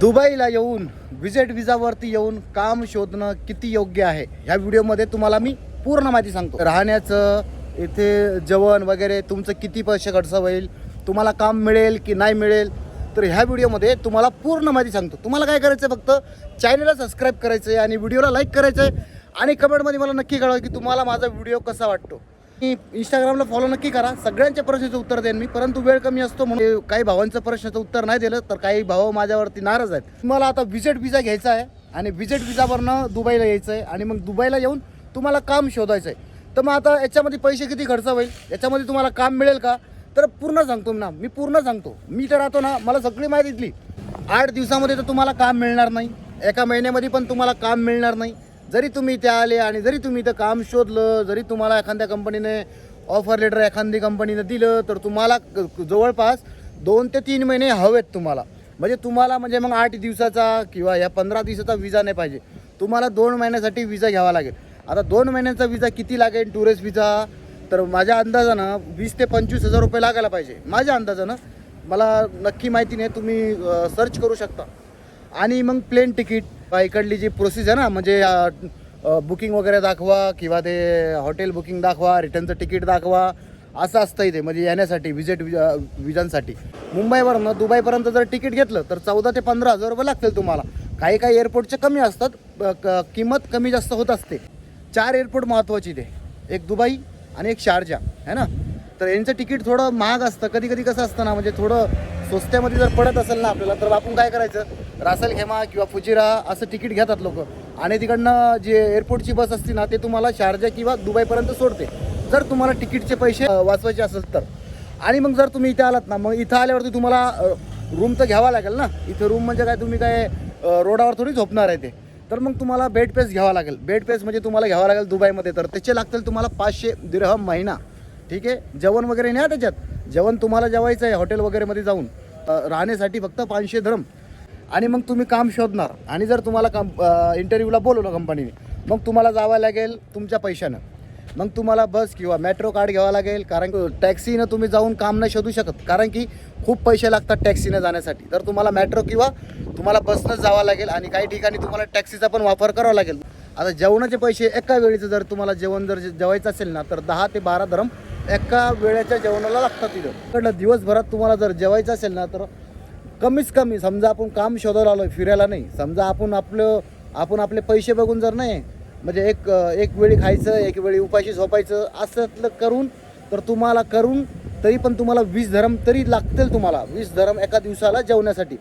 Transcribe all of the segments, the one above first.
दुबईला येऊन विजेट विजावरती येऊन काम शोधणं किती योग्य आहे? ह्या व्हिडिओमध्ये तुम्हाला मी पूर्ण माहिती सांगतो. राहण्याचं इथे जेवण वगैरे तुमचं किती पैसे खर्च होईल तुम्हाला काम मिळेल की नाही मिळेल तर ह्या व्हिडिओमध्ये तुम्हाला पूर्ण माहिती सांगतो. तुम्हाला काय करायचं आहे फक्त चॅनलला सबस्क्राईब करायचं आहे आणि व्हिडिओला लाईक करायचं आहे आणि कमेंटमध्ये मला नक्की कळवा की तुम्हाला माझा व्हिडिओ कसा वाटतो. मी इंस्टाग्रामला फॉलो नक्की करा. सगळ्यांच्या प्रश्नाचं उत्तर देईन मी. परंतु वेळ कमी असतो म्हणून काही भावांचं प्रश्नाचं उत्तर नाही दिलं तर काही भाव माझ्यावरती नाराज आहेत. तुम्हाला आता विजेट विजा घ्यायचा आहे आणि विजेट विजावरनं दुबईला यायचं आहे आणि मग दुबईला येऊन तुम्हाला काम शोधायचं आहे तर मग आता याच्यामध्ये पैसे किती खर्च होईल? याच्यामध्ये तुम्हाला काम मिळेल का? तर पूर्ण सांगतो ना मी पूर्ण सांगतो. मी तर राहतो ना मला सगळी माहिती दिली आठ दिवसामध्ये तर तुम्हाला काम मिळणार नाही. एका महिन्यामध्ये पण तुम्हाला काम मिळणार नाही. जरी तुम्ही इथे आले आणि जरी तुम्ही इथं काम शोधलं जरी तुम्हाला एखाद्या कंपनीने ऑफर लेटर एखादी कंपनीनं दिलं तर तुम्हाला जवळपास दोन ते तीन महिने हवेत तुम्हाला. म्हणजे तुम्हाला म्हणजे मग आठ दिवसाचा किंवा या पंधरा दिवसाचा विजा नाही पाहिजे. तुम्हाला दोन महिन्यासाठी विजा घ्यावा लागेल. आता दोन महिन्यांचा विजा किती लागेल टुरिस्ट विजा तर माझ्या अंदाजानं वीस ते पंचवीस हजार रुपये लागायला पाहिजे. माझ्या अंदाजानं मला नक्की माहिती नाही तुम्ही सर्च करू शकता. आणि मग प्लेन तिकीट इकडली जी प्रोसेस आहे ना म्हणजे बुकिंग वगैरे दाखवा किंवा ते हॉटेल बुकिंग दाखवा रिटर्नचं तिकीट दाखवा असं असतं इथे म्हणजे येण्यासाठी विजिट विजा विजांसाठी. मुंबईवरनं दुबईपर्यंत जर तिकीट घेतलं तर चौदा ते पंधरा हजार रुपये लागतील तुम्हाला. काही काही एअरपोर्टचे कमी असतात क- किंमत कमी जास्त होत असते. चार एअरपोर्ट महत्त्वाची ते एक दुबई आणि एक शारजा है ना? तर यांचं तिकीट थोडं महाग असतं. कधी कधी कसं असतं ना म्हणजे थोडं स्वस्त्यामध्ये जर पडत असेल ना आपल्याला तर आपण काय करायचं? रासल खेमा किंवा फुजिरा असं तिकीट घेतात लोक. आणि तिकडनं जे एअरपोर्टची बस असते ना ते तुम्हाला शारजा किंवा दुबईपर्यंत सोडते. जर तुम्हाला तिकीटचे पैसे वाचवायचे असेल तर. आणि मग जर तुम्ही इथे आलात ना मग इथं आल्यावरती तुम्हाला रूम तर घ्यावा लागेल ना. इथं रूम म्हणजे काय तुम्ही काय रोडावर थोडी झोपणार आहे ते. तर मग तुम्हाला बेड पेस घ्यावा लागेल. बेड पेस म्हणजे तुम्हाला घ्यावा लागेल दुबईमध्ये. तर त्याचे लागतील तुम्हाला पाचशे दिरहम महिना. ठीक आहे? जेवण वगैरे नाही त्याच्यात? जेवण तुम्हाला जेवायचं आहे हॉटेल वगैरेमध्ये जाऊन. राहण्यासाठी फक्त पाचशे धरम. आणि मग तुम्ही काम शोधणार. आणि जर तुम्हाला काम इंटरव्ह्यूला बोलवलं कंपनीने मग तुम्हाला जावं लागेल तुमच्या पैशानं. मग तुम्हाला बस किंवा मेट्रो कार्ड घ्यावा लागेल कारण की टॅक्सीनं तुम्ही जाऊन काम नाही शोधू शकत. कारण की खूप पैसे लागतात टॅक्सीनं जाण्यासाठी. तर तुम्हाला मेट्रो किंवा तुम्हाला बसनंच जावं लागेल आणि काही ठिकाणी तुम्हाला टॅक्सीचा पण वापर करावा लागेल. आता जेवणाचे पैसे एका वेळेचं जर तुम्हाला जेवण जर जेवायचं असेल ना तर दहा ते बारा धरम एका वेळेच्या जेवणाला लागतात तिथं. इकडलं दिवसभरात तुम्हाला जर जेवायचं असेल ना तर कमीच कमी समजा आपण काम शोधायला आलो फिरायला नाही. समजा आपण आपलं आपण आपले पैसे बघून जर नाही म्हणजे एक एक वेळी खायचं एक वेळी उपाशी झोपायचं असं करून तर तुम्हाला करून तरी पण तुम्हाला वीस धरम तरी लागतील तुम्हाला. वीस धरम एका दिवसाला जेवण्यासाठी.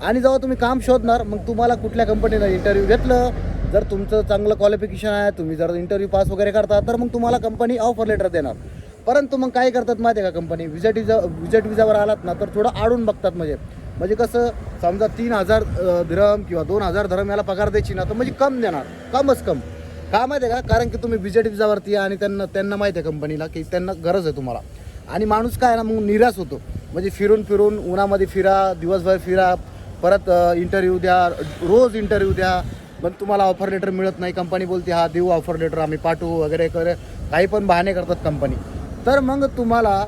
आणि जेव्हा तुम्ही काम शोधणार मग तुम्हाला कुठल्या कंपनीनं इंटरव्ह्यू घेतलं? जर तुमचं चांगलं क्वालिफिकेशन आहे तुम्ही जर इंटरव्ह्यू पास वगैरे करता तर मग तुम्हाला कंपनी ऑफर लेटर देणार. परंतु मग काय करतात माहिती आहे का कंपनी विजेट विजा विजेट विजावर आलात ना तर थोडं आडून बघतात म्हणजे. म्हणजे कसं समजा तीन हजार धरम किंवा दोन हजार धरम याला पगार द्यायची ना तर म्हणजे कम देणार. कमच कम. का माहिती आहे का? कारण की तुम्ही विजेट विजावरती आणि त्यांना त्यांना माहिती आहे कंपनीला की त्यांना गरज आहे तुम्हाला. आणि माणूस काय ना मग निराश होतो. म्हणजे फिरून फिरून उन्हामध्ये फिरा दिवसभर फिरा परत इंटरव्ह्यू द्या रोज इंटरव्ह्यू द्या. पण तुम्हाला ऑफर लेटर मिळत नाही. कंपनी बोलते हा देऊ ऑफर लेटर आम्ही पाठवू वगैरे करे काही पण बहाणे करतात कंपनी तर मग तुम्हाला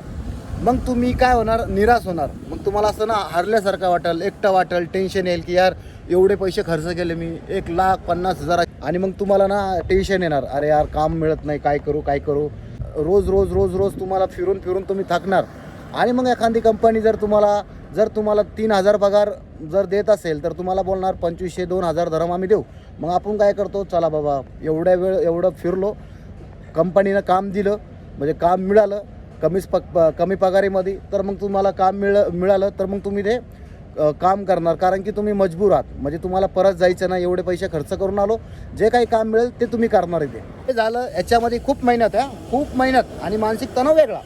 मग तुम्ही काय होणार? निराश होणार. मग तुम्हाला असं ना हरल्यासारखं वाटेल एकटं वाटेल टेन्शन येईल की यार एवढे पैसे खर्च केले मी एक लाख पन्नास हजार आणि मग तुम्हाला ना टेन्शन येणार. अरे यार काम मिळत नाही काय करू काय करू? रोज रोज रोज रोज तुम्हाला फिरून फिरून तुम्ही थकणार. आणि मग एखादी कंपनी जर तुम्हाला जर तुम्हाला तीन हजार पगार जर देत असेल तर तुम्हाला बोलणार पंचवीसशे दोन हजार धरम आम्ही देऊ. मग आपण काय करतो? चला बाबा एवढ्या वेळ एवढं फिरलो. कंपनीनं काम दिलं. म्हणजे काम मिळालं कमीच पक प- कमी पगारीमध्ये तर मग तुम्हाला काम मिळ मिळालं तर मग तुम्ही ते काम करणार. कारण की तुम्ही मजबूर आहात. म्हणजे तुम्हाला परत जायचं नाही एवढे पैसे खर्च करून आलो. जे काही काम मिळेल ते तुम्ही करणार इथे हे झालं याच्यामध्ये खूप मेहनत आहे खूप मेहनत आणि मानसिक तणाव वेगळा.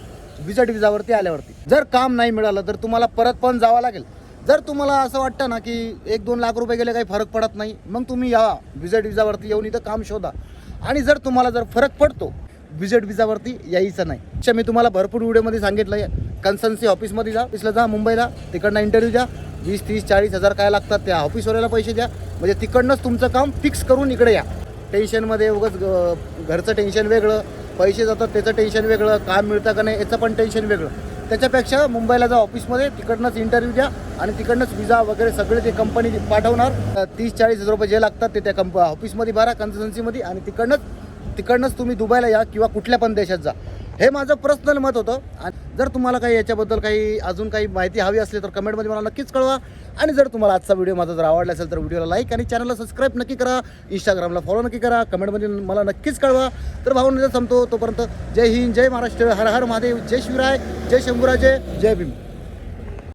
विजट विजावरती आल्यावरती. जर काम नाही मिळालं तर तुम्हाला परत पण जावं लागेल. जर तुम्हाला असं वाटतं ना की एक दोन लाख रुपये गेले काही फरक पडत नाही मग तुम्ही या विजट विजावरती येऊन इथं काम शोधा. आणि जर तुम्हाला जर फरक पडतो विजिट विजावरती यायचं नाही. अच्छा मी तुम्हाला भरपूर व्हिडिओमध्ये सांगितलं आहे कन्सल्सी ऑफिसमध्ये जा ऑफिसला जा मुंबईला तिकडनं इंटरव्ह्यू द्या. वीस तीस चाळीस हजार काय लागतात त्या ऑफिसवाल्याला पैसे द्या. म्हणजे तिकडनंच तुमचं काम फिक्स करून इकडे या. टेन्शनमध्ये उगंच घरचं टेन्शन वेगळं पैसे जातात त्याचं टेन्शन वेगळं काम मिळतं का नाही याचं पण टेन्शन वेगळं. त्याच्यापेक्षा मुंबईला जा ऑफिसमध्ये तिकडनंच इंटरव्ह्यू द्या आणि तिकडनंच विजा वगैरे सगळे ते कंपनी पाठवणार. तीस चाळीस हजार रुपये जे लागतात ते त्या कंप ऑफिसमध्ये भरा कन्सल्टन्सीमध्ये आणि तिकडनंच तिकडनंच तुम्ही दुबईला या किंवा कुठल्या पण देशात जा. हे माझं पर्सनल मत होतं. आणि जर तुम्हाला काही याच्याबद्दल काही अजून काही माहिती हवी असली तर कमेंटमध्ये मला नक्कीच कळवा. आणि जर तुम्हाला आजचा व्हिडिओ माझा जर आवडला असेल तर व्हिडिओला लाईक आणि चॅनलला सबस्क्राईब नक्की करा. इंस्टाग्रामला फॉलो नक्की करा. कमेंटमध्ये मला नक्कीच कळवा. तर भाऊन संपतो तोपर्यंत जय हिंद जय महाराष्ट्र. हर हर महादेव. जय शिवराय जय शंभूराजे जय भीम.